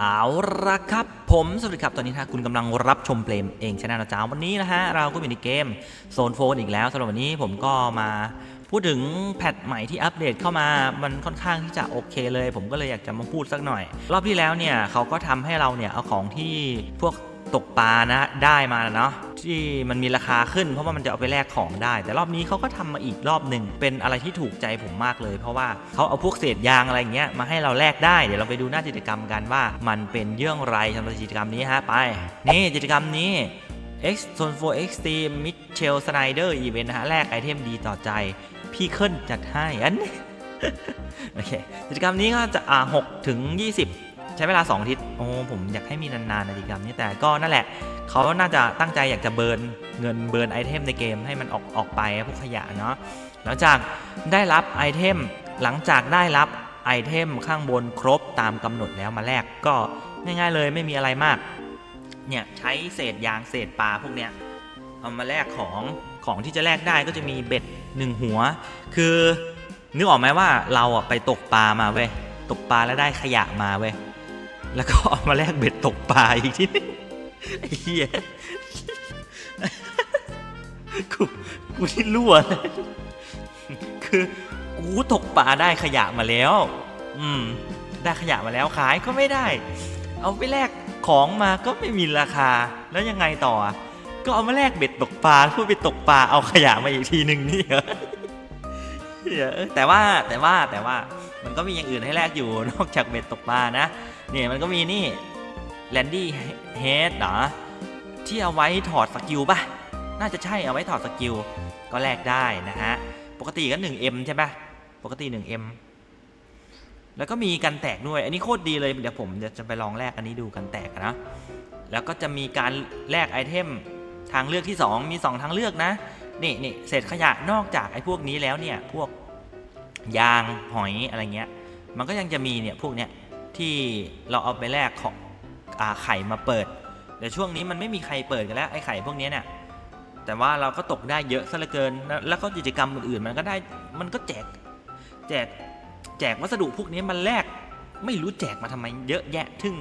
เอาละครับผมสวัสดีครับ ตอนนี้ถ้าคุณกำลังรับชมเพลมเองชนะนะจ๊ะวันนี้นะฮะ เราก็อยู่ในเกมโซนโฟนอีกแล้วสำหรับวันนี้ผมก็มาพูดถึงแพทใหม่ที่อัปเดตเข้ามามันค่อนข้างที่จะโอเคเลย ผมก็เลยอยากจะมาพูดสักหน่อย รอบที่แล้วเนี่ยเขาก็ทำให้เราเนี่ยเอาของที่พวก ตกปลานะได้มาเนาะที่มันมีราคาขึ้น เพราะว่ามันจะเอาไปแลกของได้ แต่รอบนี้เขาก็ทำมาอีกรอบหนึ่งเป็นอะไรที่ถูกใจผมมากเลย เพราะว่าเขาเอาพวกเศษยางอะไรเงี้ยมาให้เราแลกได้เดี๋ยวเราไปดูหน้ากิจกรรมกันว่า มันเป็นเรื่องไรสำหรับกิจกรรมนี้ฮะไปนี่กิจกรรมนี้ X Zone 4 Extreme Mitchell Snyder Event นะฮะแลกไอเทมดีต่อใจ พี่เคิลจัดให้อันโอเคกิจกรรมนี้ก็จะอ่า6ถึง 20 ใช้เวลา2อาทิตย์โอ้ผมอยากให้มีนานๆนะกิจกรรมนี้แต่ก็นั่นแหละเขาน่าจะตั้งใจอยากจะเบิร์นเงินเบิร์นไอเทมในเกมให้มันออกออกไปพวกขยะเนาะหลังจากได้รับไอเทมหลังจากได้รับไอเทมข้างบนครบตามกำหนดแล้วมาแลกก็ง่ายๆเลยไม่มีอะไรมาก เนี่ยใช้เศษยางเศษปลาพวกเนี้ยเอามาแลกของของที่จะแลกได้ก็จะมีเบ็ดหนึ่งหัว คือนึกออกไหมว่าเราอะไปตกปลามาเว้ยตกปลาแล้วได้ขยะมาเว้ย แล้วก็เอามาแลกเบ็ดตกปลาอีกทีไอ้เหี้ยกูกูที่รั่วเลยคือกูตกปลาได้ขยะมาแล้ว อืม ได้ขยะมาแล้วขายก็ไม่ได้ เอาไปแลกของมาก็ไม่มีราคาแล้วยังไงต่อ ก็เอามาแลกเบ็ดตกปลาเพื่อไปตกปลาเอาขยะมาอีกทีหนึ่งนี่เหรอเหี้ยแต่ว่าแต่ว่าแต่ว่ามันก็มีอย่างอื่นให้แลกอยู่นอกจากเบ็ดตกปลานะ เนี่ยมันก็มีนี่แลนดี้เฮดเหรอที่เอาไว้ถอดสกิลป่ะ น่าจะใช่เอาไว้ถอดสกิล ก็แลกได้นะฮะ ปกติก็ 1M ใช่ปะปกติ 1M แล้วก็มีกันแตกด้วย อันนี้โคตรดีเลย เดี๋ยวผมจะไปลองแลกอันนี้ดูกันแตกนะ แล้วก็จะมีการแลกไอเทมทางเลือกที่ 2 มี 2 ทางเลือกนะ นี่นี่เศษขยะนอกจากไอ้พวกนี้แล้วเนี่ย พวกยางหอยอะไรเงี้ย มันก็ยังจะมีเนี่ยพวกเนี้ย ที่เราเอาไปแลกของไข่มาเปิด แต่ช่วงนี้มันไม่มีใครเปิดกันแล้วไอ้ไข่พวกนี้เนี่ยแต่ว่าเราก็ตกได้เยอะซะเหลือเกิน แล้วก็กิจกรรมอื่นๆ มันก็ได้มันก็แจกแจกแจกวัสดุพวกนี้มันแลกไม่รู้แจกมาทำไมเยอะแยะทึ่ง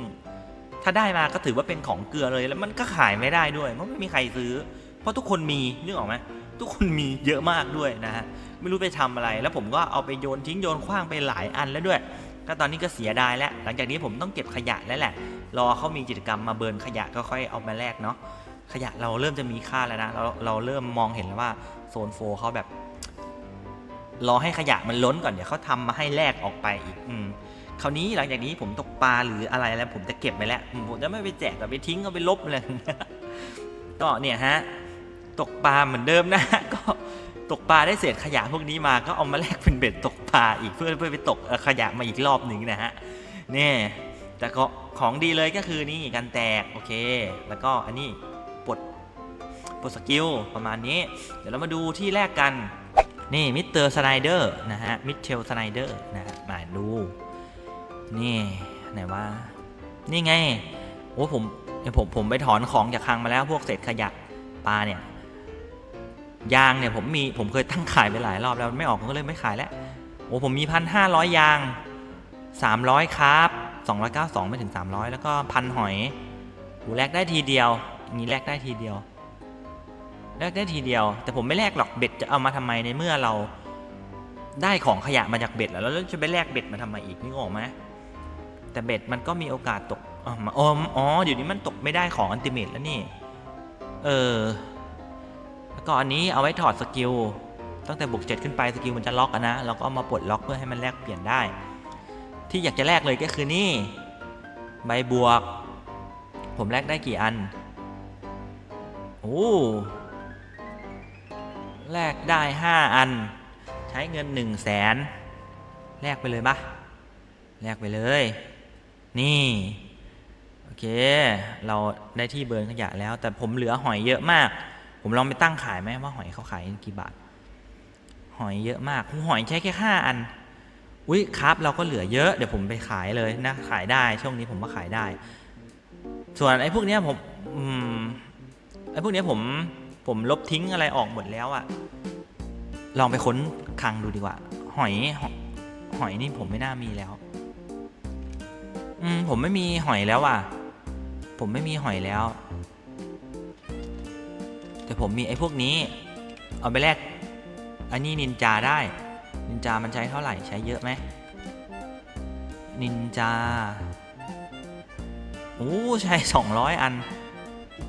ถ้าได้มาก็ถือว่าเป็นของเกลือเลยแล้วมันก็ขายไม่ได้ด้วย เพราะไม่มีใครซื้อ เพราะทุกคนมีนึกออกไหมทุกคนมีเยอะมากด้วยนะฮะไม่รู้ไปทำอะไร แล้วผมก็เอาไปโยนทิ้งโยนขว้างไปหลายอันแล้วด้วย ก็ตอนนี้ก็เสียดายแล้ว หลังจากนี้ผมต้องเก็บขยะแล้วแหละ รอเขามีกิจกรรมมาเบิร์นขยะก็ค่อยเอามาแลกเนาะ ขยะเราเริ่มจะมีค่าแล้วนะ เราเราเริ่มมองเห็นแล้วว่าโซนโฟเขาแบบ รอให้ขยะมันล้นก่อนเดี๋ยวเขาทำมาให้แลกออกไปอีก อืมคราวนี้หลังจากนี้ผมตกปลาหรืออะไรแล้วผมจะเก็บไปแล้ว ผมจะไม่ไปแจกกับไปทิ้งเอาไปลบเลยก็เนี่ยฮะตกปลาเหมือนเดิมนะก็ ตกปลาได้เศษขยะพวกนี้มาก็เอามาแลกเป็นเบ็ดตกปลาอีกเพื่อเพื่อไปตกขยะมาอีกรอบหนึ่งนะฮะเนี่ยแต่ก็ของดีเลยก็คือนี่กันแตกโอเค แล้วก็อันนี้ปลดปลดสกิลประมาณนี้ เดี๋ยวเรามาดูที่แรกกันนี่มิสเตอร์สไนเดอร์นะฮะมิเชลสไนเดอร์นะฮะมาดูนี่ไหนว่านี่ไงโอ้ผมเดี๋ยวผมผมไปถอนของจากคลังมาแล้วพวกเศษขยะปลาเนี่ย ยางเนี่ยผมมีผมเคยตั้งขายไปหลายรอบแล้วไม่ออกผมก็เลยไม่ขายแล้วโอ้ผมมีพันห้าร้อยยางสามร้อยครับสองร้อยเก้าสองไม่ถึงสามร้อยแล้วก็พันหอยหูแลกได้ทีเดียวอย่างนี้แลกได้ทีเดียวแลกได้ทีเดียว แต่ผมไม่แลกหรอกเบ็ดจะเอามาทำไมในเมื่อเราได้ของขยะมาจากเบ็ดแล้วแล้วจะไปแลกเบ็ดมาทำไมอีกนึกออกไหมแต่เบ็ดมันก็มีโอกาสตกอ๋อมาอ๋ออ๋อเดี๋ยวนี้มันตกไม่ได้ของอันติเมตแล้วนี่ เออ แล้วก็อันนี้เอาไว้ถอดสกิลตั้งแต่บวก7ขึ้นไปสกิลมันจะล็อกนะเราก็เอามาปลดล็อกเพื่อให้มันแลกเปลี่ยนได้ ที่อยากจะแลกเลยก็คือนี่ใบบวก ผมแลกได้กี่อันโอ้แลกได้ 5 อัน ใช้เงิน 1 0 0 0 0แสนแลกไปเลยปะแลกไปเลย นี่ โอเค เราได้ที่เบิร์นขยะแล้ว แต่ผมเหลือหอยเยอะมาก ผมลองไปตั้งขายไหมว่าหอยเขาขายกี่บาท หอยเยอะมากหอยใช้แค่ห้าอันอุ้ยครับเราก็เหลือเยอะเดี๋ยวผมไปขายเลยนะขายได้ช่วงนี้ผมมาขายได้ ส่วนไอ้พวกเนี้ยผมอืมไอ้พวกเนี้ยผมผมลบทิ้งอะไรออกหมดแล้วอะลองไปค้นคลังดูดีกว่า หอยหอยนี่ผมไม่น่ามีแล้ว อืมผมไม่มีหอยแล้วว่ะ ผมไม่มีหอยแล้ว แต่ผมมีไอ้พวกนี้ เอาไปแลกอันนี้นินจาได้ นินจามันใช้เท่าไหร่ใช้เยอะไหมนินจาโอ้ใช้200 อัน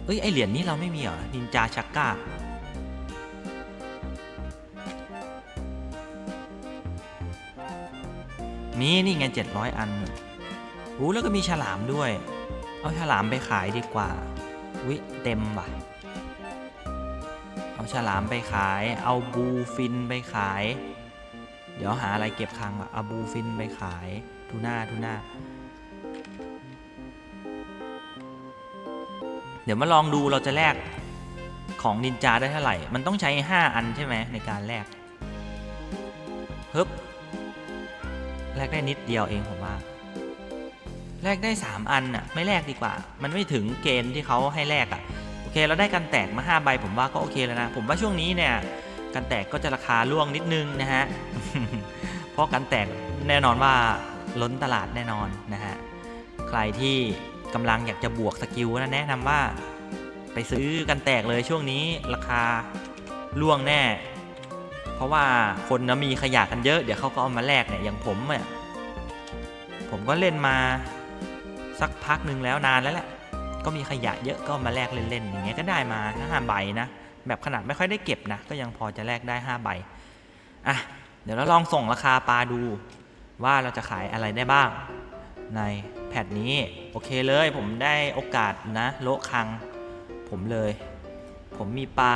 เอ้ยไอเหรียญนี้เราไม่มีเหรอ นินจาชักก้ามีนี่ไง 700 อันโอ้แล้วก็มีฉลามด้วย เอาฉลามไปขายดีกว่า วิเต็มว่ะ เอาฉลามไปขาย เอาบูฟินไปขาย เดี๋ยวหาอะไรเก็บคลังเอาบูฟินไปขายทูน่าทูน่าเดี๋ยวมาลองดูเราจะแลกของนินจาได้เท่าไหร่ มันต้องใช้ 5 อันใช่ไหมในการแลกฮึบแลกได้นิดเดียวเองผมว่า แลกได้ 3 อันน่ะ ไม่แลกดีกว่า มันไม่ถึงเกณฑ์ที่เขาให้แลกอะ่ะ เคเราได้กันแตกมา 5 ใบผมว่าก็โอเคแล้วนะ ผมว่าช่วงนี้เนี่ยกันแตกก็จะราคาล่วงนิดนึงนะฮะ เพราะกันแตกแน่นอนว่าล้นตลาดแน่นอนนะฮะ ใครที่กำลังอยากจะบวกสกิลนะแนะนำว่าไปซื้อกันแตกเลยช่วงนี้ราคาล่วงแน่ เพราะว่าคนนะมีขยะกันเยอะเดี๋ยวเขาก็เอามาแลกเนี่ยอย่างผมเนี่ยผมก็เล่นมาสักพักหนึ่งแล้วนานแล้วแหละ ก็มีขยะเยอะก็มาแลกเล่นๆอย่างเงี้ยก็ได้มาห้าใบนะแบบขนาดไม่ค่อยได้เก็บนะ ก็ยังพอจะแลกได้ 5 ใบอะเดี๋ยวเราลองส่งราคาปลาดู ว่าเราจะขายอะไรได้บ้าง ในแพทนี้ โอเคเลยผมได้โอกาสนะโละคัง ผมเลย ผมมีปลา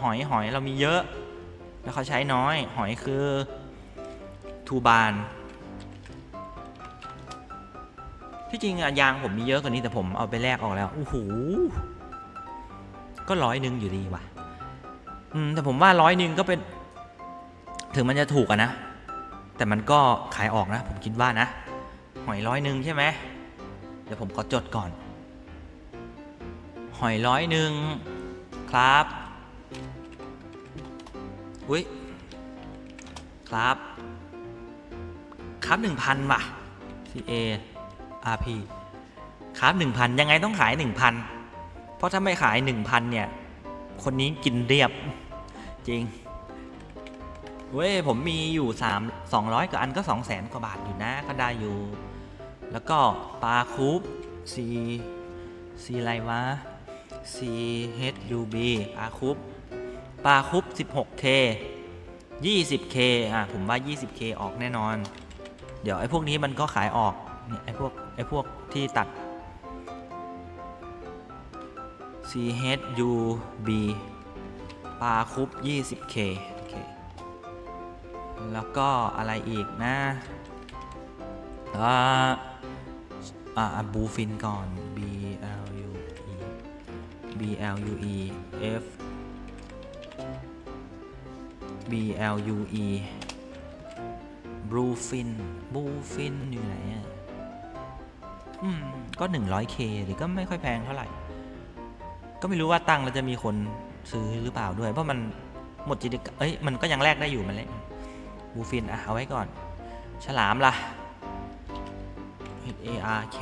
หอยหอยเรามีเยอะ แล้วเขาใช้น้อยหอยคือทูบาน ที่จริงอะยางผมมีเยอะกว่านี้แต่ผมเอาไปแลกออกแล้วโอ้โหก็ร้อยหนึ่งอยู่ดีว่ะ อืมแต่ผมว่าร้อยหนึ่งก็เป็น ถึงมันจะถูกอะนะ แต่มันก็ขายออกนะ ผมคิดว่านะ หอยร้อยหนึ่งใช่ไหมเดี๋ยวผมขอจดก่อน หอยร้อยหนึ่งครับ อุ้ย ครับ ครับหนึ่งพันว่ะ C R P ครับหนึ่งพันยังไงต้องขายหนึ่งพันเพราะถ้าไม่ขายหนึ่งพันเนี่ย คนนี้กินเรียบจริง เว้ย ผมมีอยู่ 3 200กว่าอันก็ 2 0 0แสนกว่าบาทอยู่นะ ก็ได้อยู่ แล้วก็ปลาคูป C C อะไรวะ C H U B ปลาคูปปลาคูป 16K 20K อะ ผมว่า 20K ออกแน่นอน เดี๋ยวไอ้พวกนี้มันก็ขายออก เนี่ยไอพวกไอพวกที่ตัด C H U B ปลาคุป 20K โอเค แล้วก็อะไรอีกนะอ่าอ่าบูฟินก่อน B L U E B L U E F B L U E บลูฟิน บลูฟินอยู่ไหนอะ อืมก็ 100K หรือก็ไม่ค่อยแพงเท่าไหร่ ก็ไม่รู้ว่าตังแล้วจะมีคนซื้อหรือเปล่าด้วย เพราะมันหมดจิตเอ้ยมันก็ยังแลกได้อยู่มันเลยบูฟินอะเอาไว้ก่อน ฉลามล่ะ H A R K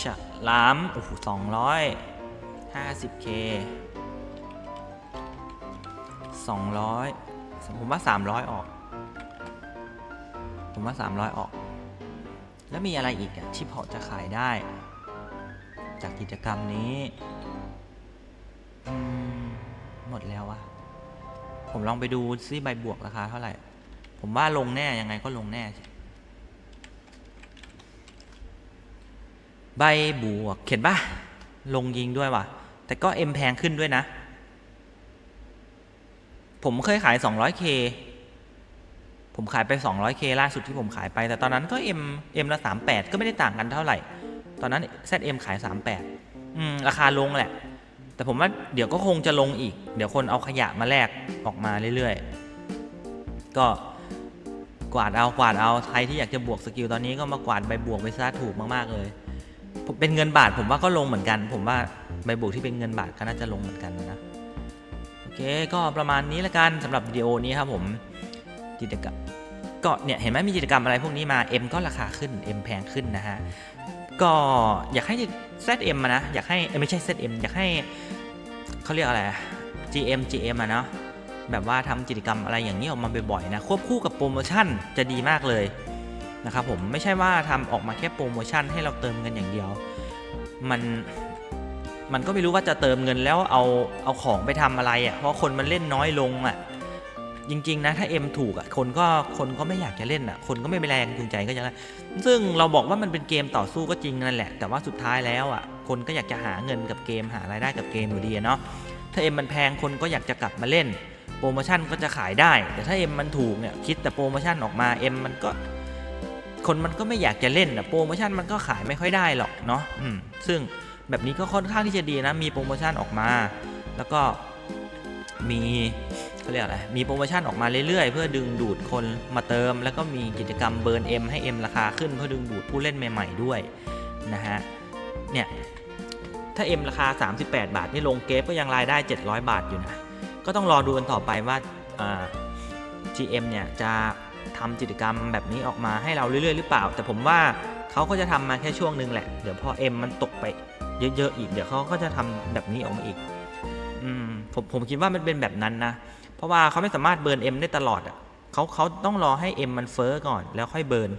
ฉลามโอ้โหสองร้อยห้าสิบ K สองร้อยผมว่าสามร้อยออก ผมว่าสามร้อยออก แล้วมีอะไรอีกอะที่พอจะขายได้ จากกิจกรรมนี้หมดแล้ววะผมลองไปดูซิใบบวกราคาเท่าไหร่ ผมว่าลงแน่ยังไงก็ลงแน่ใบบวกเข็นปะลงยิงด้วยว่ะ แต่ก็เอ็มแพงขึ้นด้วยนะ ผมเคยขาย 200k ผมขายไป 200k ล่าสุดที่ผมขายไป แต่ตอนนั้นก็ M M ละ 38 ก็ไม่ได้ต่างกันเท่าไหร่ ตอนนั้น ZM ขาย 38อืมราคาลงแหละ แต่ผมว่าเดี๋ยวก็คงจะลงอีก เดี๋ยวคนเอาขยะมาแลกออกมาเรื่อยๆ ก็กวาดเอากวาดเอาใครที่อยากจะบวกสกิลตอนนี้ก็มากวาดใบบวกไปซะถูกมากๆเลยผมเป็นเงินบาทผมว่าก็ลงเหมือนกัน ผมว่าใบบวกที่เป็นเงินบาทก็น่าจะลงเหมือนกันนะโอเคก็ประมาณนี้ละกันสำหรับวิดีโอนี้ครับผม กิจกรรมก็เนี่ยเห็นไหมมีกิจกรรมอะไรพวกนี้มา M ก็ราคาขึ้น M แพงขึ้นนะฮะก็อยากให้ ZM มานะ อยากให้เอ้ยไม่ใช่ ZM อยากให้เขาเรียกอะไรอะ GM GM อะเนาะแบบว่าทำกิจกรรมอะไรอย่างนี้ออกมาบ่อยๆนะควบคู่กับโปรโมชั่นจะดีมากเลยนะครับผมไม่ใช่ว่าทำออกมาแค่โปรโมชั่นให้เราเติมเงินอย่างเดียว มันมันก็ไม่รู้ว่าจะเติมเงินแล้วเอาเอาของไปทำอะไรอะ่ะเพราะคนมันเล่นน้อยลงอะ่ะ จริง ๆ นะ ถ้า M ถูกอะคนก็คนก็ไม่อยากจะเล่นอะ คนก็ไม่ไปแรงจูงใจก็จะซึ่งเราบอกว่ามันเป็นเกมต่อสู้ก็จริงนั่นแหละ แต่ว่าสุดท้ายแล้วอะคนก็อยากจะหาเงินกับเกมหารายได้กับเกมอยู่ดีเนาะถ้าเอ็มมันแพงคนก็อยากจะกลับมาเล่น โปรโมชั่นก็จะขายได้ แต่ถ้าเอ็มมันถูกเนี่ยคิดแต่โปรโมชั่นออกมาเอ็มมันก็ คนมันก็ไม่อยากจะเล่นอะโปรโมชั่นมันก็ขายไม่ค่อยได้หรอกเนาะอืมซึ่งแบบนี้ก็ค่อนข้างที่จะดีนะมีโปรโมชั่นออกมา แล้วก็มี เขาเรียกอะไร มีโปรโมชั่นออกมาเรื่อยๆ เพื่อดึงดูดคนมาเติม แล้วก็มีกิจกรรมเบิร์น M ให้ M ราคาขึ้นเพื่อดึงดูดผู้เล่นใหม่ ๆ ด้วยนะฮะ เนี่ย ถ้า M ราคา 38 บาท นี่ลงเกฟก็ยังรายได้ 700 บาทอยู่นะ ก็ต้องรอดูกันต่อไปว่าา GM เนี่ยจะทำกิจกรรมแบบนี้ออกมาให้เราเรื่อยๆ หรือเปล่า แต่ผมว่าเขาก็จะทำมาแค่ช่วงหนึงแหละ เดี๋ยวพอ M มันตกไปเยอะๆอีก เดี๋ยวเขาก็จะทำแบบนี้ออกมาอีก อืมผมผมคิดว่ามันเป็นแบบนั้นนะ ราะว่าเขาไม่สามารถเบิร์น M ได้ตลอดอะเขาเขาต้องรอให้ M มันเฟอ้อก่อนแล้วค่อยเบิร์น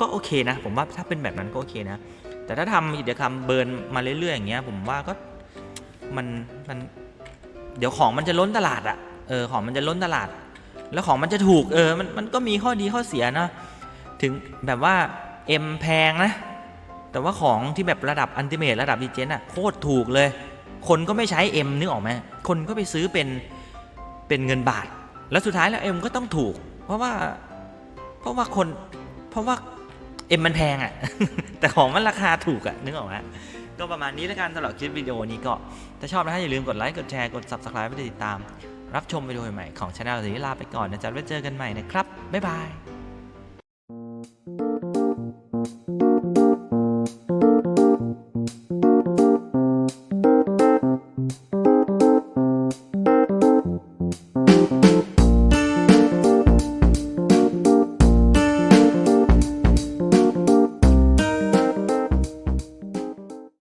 ก็โอเคนะ ผมว่าถ้าเป็นแบบนั้นก็โอเคนะ แต่ถ้าทำกิจกรรมเบิร์นมาเรื่อยๆอย่างเงี้ย ผมว่าก็มันมันเดี๋ยวของมันจะล้นตลาดอะเออของมันจะล้นตลาด แล้วของมันจะถูกเออมันมันก็มีข้อดีข้อเสียนะ ถึงแบบว่า M แพงนะ แต่ว่าของที่แบบระดับอันติเมทระดับดีเจนอะโคตรถูกเลย คนก็ไม่ใช้ M นึกออกไหมคนก็ไปซื้อเป็นเป็นเงินบาท แล้วสุดท้ายแล้ว M ก็ต้องถูก เพราะว่าเพราะว่าคนเพราะว่า M มันแพงอะแต่ของมันราคาถูกอะนึกออกไหมก็ประมาณนี้แล้วกันสำหรับคลิปวิดีโอนี้ก็ถ้าชอบนะฮะอย่าลืมกดไลค์กดแชร์กด subscribe เพื่อติดตาม รับชมวิดีโอใหม่ของช anel สีลาไปก่อนนะจ๊ะไว้เจอกันใหม่นะครับบ๊ายบาย